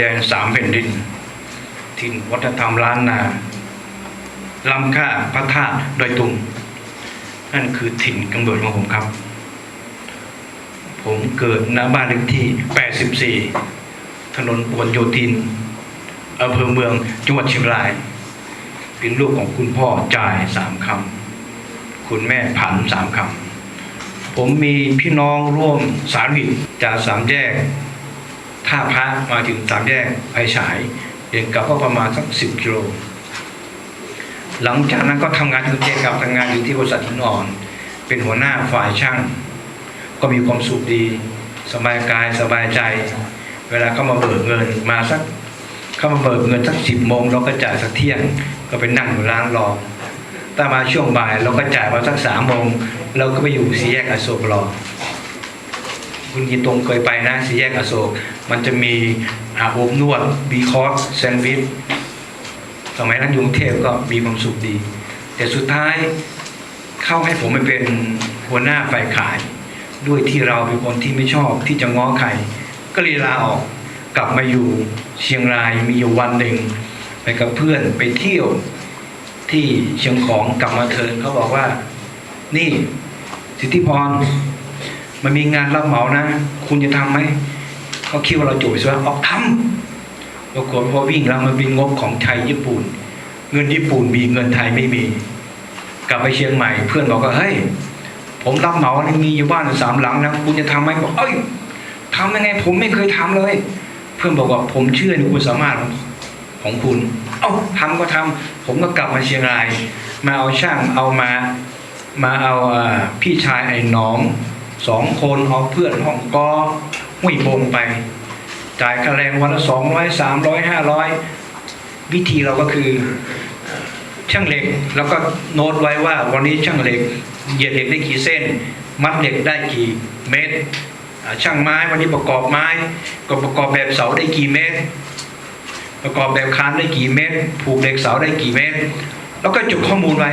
แดนสามแผ่นดินถิ่นวัฒนธรรมล้านนาลำค่าพระธาตุดอยตุง นั่นคือถิ่นกำเนิดของผมครับ ผมเกิดณบ้านเลขที่ 84 ถนนปวนโยธินอำเภอเมืองจังหวัดเชียงราย เป็นลูกของคุณพ่อจ่ายสามคำคุณแม่ผันสามคำผมมีพี่น้องร่วมสารวิทจากสามแยก ท่าพระมาถึงสามแยกไฟฉายเดินกลับก็ประมาณสักสิบกิโลหลังจากนั้นก็ทำงานอยู่เจกับทำงานอยู่ที่บริษัทหินอ่อน เป็นหัวหน้าฝ่ายช่าง ก็มีความสุขดี สบายกายสบายใจ เวลาเข้ามาเบิกเงินมาสัก เข้ามาเบิกเงินสักสิบโมงเราก็จ่ายสักเที่ยง ก็ไปนั่งอยู่ร้านรอถ้ามาช่วงบ่ายเราก็จ่ายมาสักสามโมงเราก็ไปอยู่สี่แยกอโศกรอ คุณยีตรงเคยไปนะสี่แยกอโศก มันจะมีอาบอบนวดบีคอสแซนด์วิชสมัยนั้นอยู่กรุงเทพก็มีความสุขดี แต่สุดท้ายเข้าให้ผมไปเป็นหัวหน้าฝ่ายขาย ด้วยที่เราเป็นคนที่ไม่ชอบที่จะง้อใครก็เลยลาออกกลับมาอยู่เชียงรายมีอยู่วันหนึ่งไปกับเพื่อนไปเที่ยวที่เชียงของกลับมาเทินเขาบอกว่า นี่สิทธิพร มันมีงานรับเหมานะ คุณจะทำไหมเขาคิดว่าเราจบวิศวะออกทำปรากฏพอวิ่งแล้วมันเป็นงบของไทยญี่ปุ่น เงินญี่ปุ่นมีเงินไทยไม่มี กลับไปเชียงใหม่ เพื่อนบอกว่าเฮ้ยผมรับเหมานี่มีอยู่บ้านสามหลังนะคุณจะทำไหมบอกเอ้ยทำยังไง ผมไม่เคยทำเลย เพื่อนบอกว่าผมเชื่อในคุณสามารถของคุณ เอ้าทำก็ทำผมก็กลับมาเชียงราย มาเอาช่างเอามา มาเอาพี่ชายไอ้น้อง สองคนเอาเพื่อนห้องกอห้วยบงไป จ่ายค่าแรงวันละสองร้อยสามร้อยห้าร้อยวิธีเราก็คือช่างเหล็กแล้วก็โน้ตไว้ว่าวันนี้ช่างเหล็กเหยียดเหล็กได้กี่เส้น มัดเหล็กได้กี่เมตร ช่างไม้วันนี้ประกอบไม้ ก็ประกอบแบบเสาได้กี่เมตร ประกอบแบบคานได้กี่เมตร ผูกเหล็กเสาได้กี่เมตร แล้วก็จดข้อมูลไว้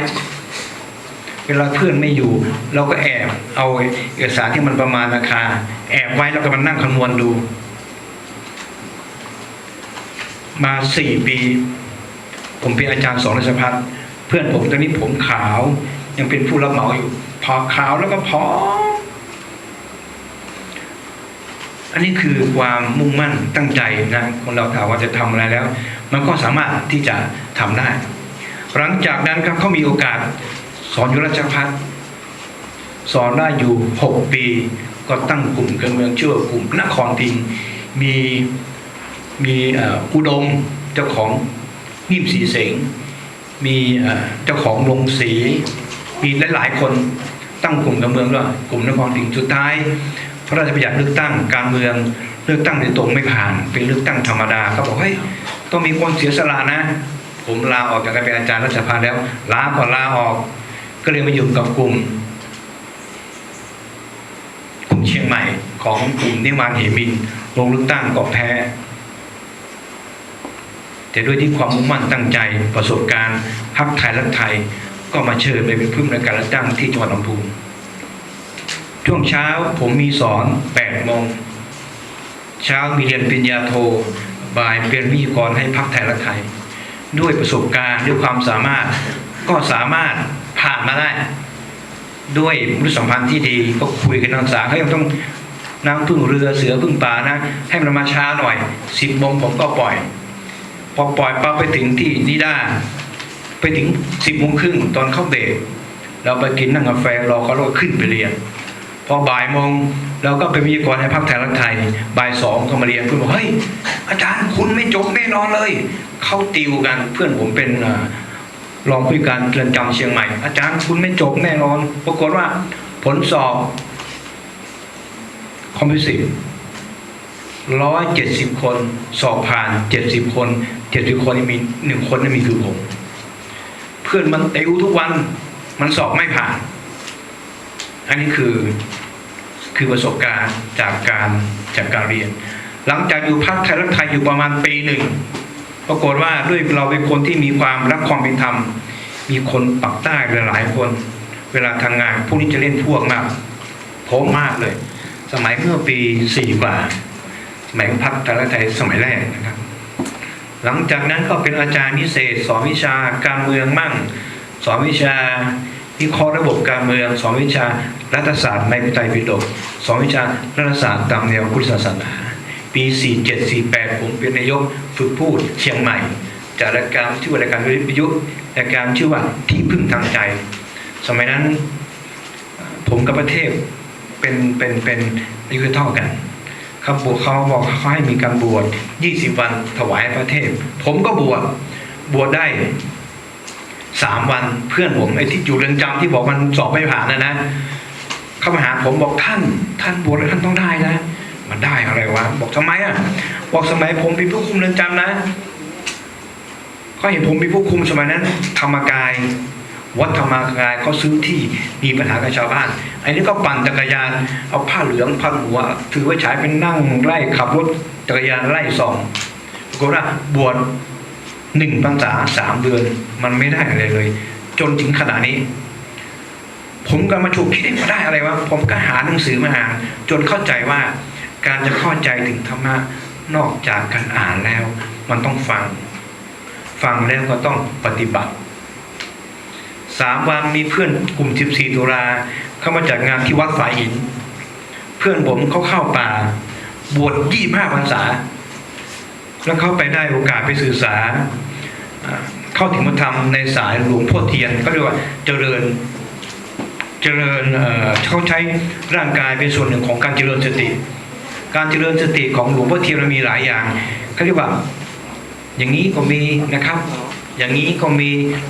เวลาเพื่อนไม่อยู่ เราก็แอบเอาเอกสารที่มันประมาณราคา แอบไว้แล้วก็มานั่งคำนวณดู มาสี่ปี ผมเป็นอาจารย์สอนราชพัฒน์เพื่อนผมตอนนี้ผมขาว ยังเป็นผู้รับเหมาอยู่ พอขาวแล้วก็พออันนี้คือความมุ่งมั่นตั้งใจนะคนเราถามว่าจะทำอะไรแล้ว มันก็สามารถที่จะทำได้ หลังจากนั้นครับเขามีโอกาส สอนอยู่ราชพัฒสอนได้อยู่หกปี ก็ตั้งกลุ่มการเมืองชื่อว่ากลุ่มนครพิงมีมีอุดมเจ้าของนิ่มสีเสงมีเจ้าของลงสี มีหลายๆคนตั้งกลุ่มการเมืองด้วยกลุ่มนครพิงสุดท้าย พระราชบัญญัติเลือกตั้งการเมืองเลือกตั้งโดยตรงไม่ผ่าน เป็นเลือกตั้งธรรมดาเขาบอกเฮ้ยต้องมีคนเสียสละนะ ผมลาออกจากการเป็นอาจารย์รัชพัฒน์แล้วลาก่อนลาออก ก็เลยมาอยู่กับกลุ่มกลุ่มเชียงใหม่ของกลุ่มนิมานเหมินลงลือกตั้งก็แพ้ แต่ด้วยที่ความมุ่งมั่นตั้งใจประสบการณ์พักไทยรักไทยก็มาเชิญไปเป็นผู้อำนการเลือกตั้งที่จังหวัดลำพูนช่วงเช้าผมมีสอน8โมงเช้ามีเรียนปริญญาโทบ่ายเป็นวิทยากรให้พักไทยรักไทย ด้วยประสบการณ์ด้วยความสามารถก็สามารถ ผ่านมาได้ ด้วยมนุษยสัมพันธ์ที่ดีก็คุยกับนักศึกษาให้ยต้องน้ำพึ่งเรือเสือพึ่งป่านะ ให้มันมาช้าหน่อยสิบโมงผมก็ปล่อย พอปล่อยปั๊บไปถึงที่นิด้าไปถึงสิบโมงครึ่งตอนเข้าเบรกเราไปกินนั่งกาแฟรอเขาแล้วขึ้นไปเรียน พอบ่ายโมงเราก็ไปวิทยากรให้พักไทยรักไทยบ่ายสองก็มาเรียนเพื่อนบอกเฮ้ยอาจารย์คุณไม่จบแน่นอนเลย เข้าติวกันเพื่อนผมเป็นอ่า รองผู้การเรือนจำเชียงใหม่ อาจารย์คุณไม่จบแน่นอน ปรากฏว่า ผลสอบ คอมพิวสิร้อยเจ็ดสิบคน สอบผ่านเจ็ดสิบคนเจ็ดสิบคนมีหนึ่งคนนี่มีคือผม เพื่อนมันติวทุกวัน มันสอบไม่ผ่าน อันนี้คือคือประสบการณ์จากการจากการเรียน หลังจากอยู่พักไทยรักไทยอยู่ประมาณปีหนึ่ง ปรากฏว่าด้วยเราเป็นคนที่มีความรักความเป็นธรรม มีคนปักใต้หลายๆคน เวลาทำงานพวกนี้จะเล่นพวกมากผมมากเลย สมัยเมื่อปีสี่กว่า สมัยพัฒนาไทยสมัยแรกนะครับ หลังจากนั้นก็เป็นอาจารย์พิเศษสอนวิชาการเมืองมั่ง สอนวิชาวิเคราะห์ระบบการเมืองสอนวิชารัฐศาสตร์ในวิทยปิฎกสอนวิชารัฐศาสตร์ตามแนวพุทธศาสนา ปี 4748 ผมเป็นนายกฝึกพูดเชียงใหม่ จากรายการชื่อว่ารายการวิทยุรายการชื่อว่าที่พึ่งทางใจ สมัยนั้น ผมกับประเทศเป็นเป็นเป็นอายุเท่ากันเขาบวชเขาบอกเขาให้มีการบวช 20 วันถวายประเทศผมก็บวชบวชได้สามวันเพื่อนผมไอ้ที่อยู่เรือนจำที่บอกมันสอบไม่ผ่านนะนะเข้ามาหาผมบอกท่าน ท่านบวชแล้วท่านต้องได้นะ มันได้อะไรวะบอกทำไมอะ บอกสมัยผมเป็นผู้คุมเรือนจำนะเขาเห็นผมเป็นผู้คุมสมัยนั้น ธรรมกาย วัดธรรมกายเขาซื้อที่มีปัญหากับชาวบ้านไอ้นี่ก็ปั่นจักรยานเอาผ้าเหลืองพันหัว ถือไว้ฉายเป็นนั่งไล่ขับรถจักรยานไล่ส่องปรากฏว่าบวชหนึ่งพรรษาสามเดือน มันไม่ได้อะไรเลย จนถึงขณะนี้ ผมก็มาถูกคิดมาได้อะไรวะผมก็หาหนังสือมาอ่านจนเข้าใจว่า การจะเข้าใจถึงธรรมะนอกจากการอ่านแล้ว มันต้องฟัง ฟังแล้วก็ต้องปฏิบัติสามวันมีเพื่อนกลุ่ม 14 ตุลาเข้ามาจัดงานที่วัดสายหิน เพื่อนผมเขาเข้าป่า บวช25พรรษา แล้วเขาไปได้โอกาสไปสื่อสารเข้าถึงมาทำในสายหลวงพ่อเทียนก็เรียกว่าเจริญเจริญเขาใช้ร่างกายเป็นส่วนหนึ่งของการเจริญสติ การเจริญสติของหลวงพ่อเทียนมีหลายอย่างเขาเรียกว่า อย่างนี้ก็มีนะครับ อย่างนี้ก็มี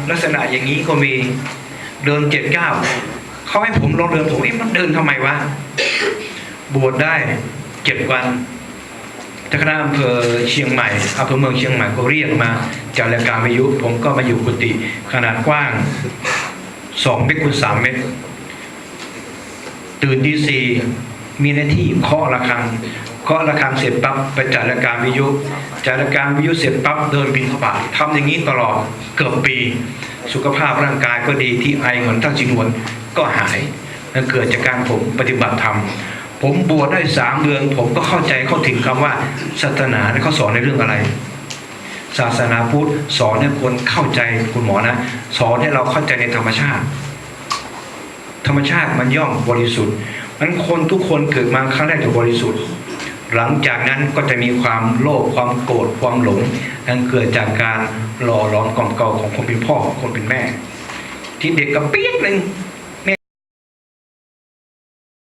ลักษณะอย่างนี้ก็มีเดินเจ็ดเก้าเขาให้ผมลองเดินผมเอ๊ะมันเดินทำไมวะบวชได้เจ็ดวันเจ้าคณะอำเภอเชียงใหม่อำเภอเมืองเชียงใหม่ก็เรียกมาจากรายการวิทยุผมก็มาอยู่กุฏิขนาดกว้างสองเมตรคูณสามเมตรตื่นที่สี่ มีหน้าที่เคาะระฆังเคาะระฆังเสร็จปั๊บไปจัดรายการวิทยุจัดรายการวิทยุเสร็จปั๊บเดินบินเข้าบาตทำอย่างนี้ตลอดเกือบปี สุขภาพร่างกายก็ดีที่ไอเหมือนทั้งจินวนก็หายนั่นเกิดจากการผมปฏิบัติธรรมผมบวชได้สามเดือน ผมก็เข้าใจเข้าถึงคำว่าศาสนาเนี่ยเขาสอนในเรื่องอะไร ศาสนาพุทธสอนให้คนเข้าใจคุณหมอนะ สอนให้เราเข้าใจในธรรมชาติ ธรรมชาติมันย่อมบริสุทธิ์ นั้นคนทุกคนเกิดมาครั้งแรกจะบริสุทธิ์ หลังจากนั้นก็จะมีความโลภความโกรธความหลงนั่นเกิดจากการหล่อหลอมกล่อมเกลาของคนเป็นพ่อคนเป็นแม่ ที่เด็กกระเปี๊ยกหนึ่ง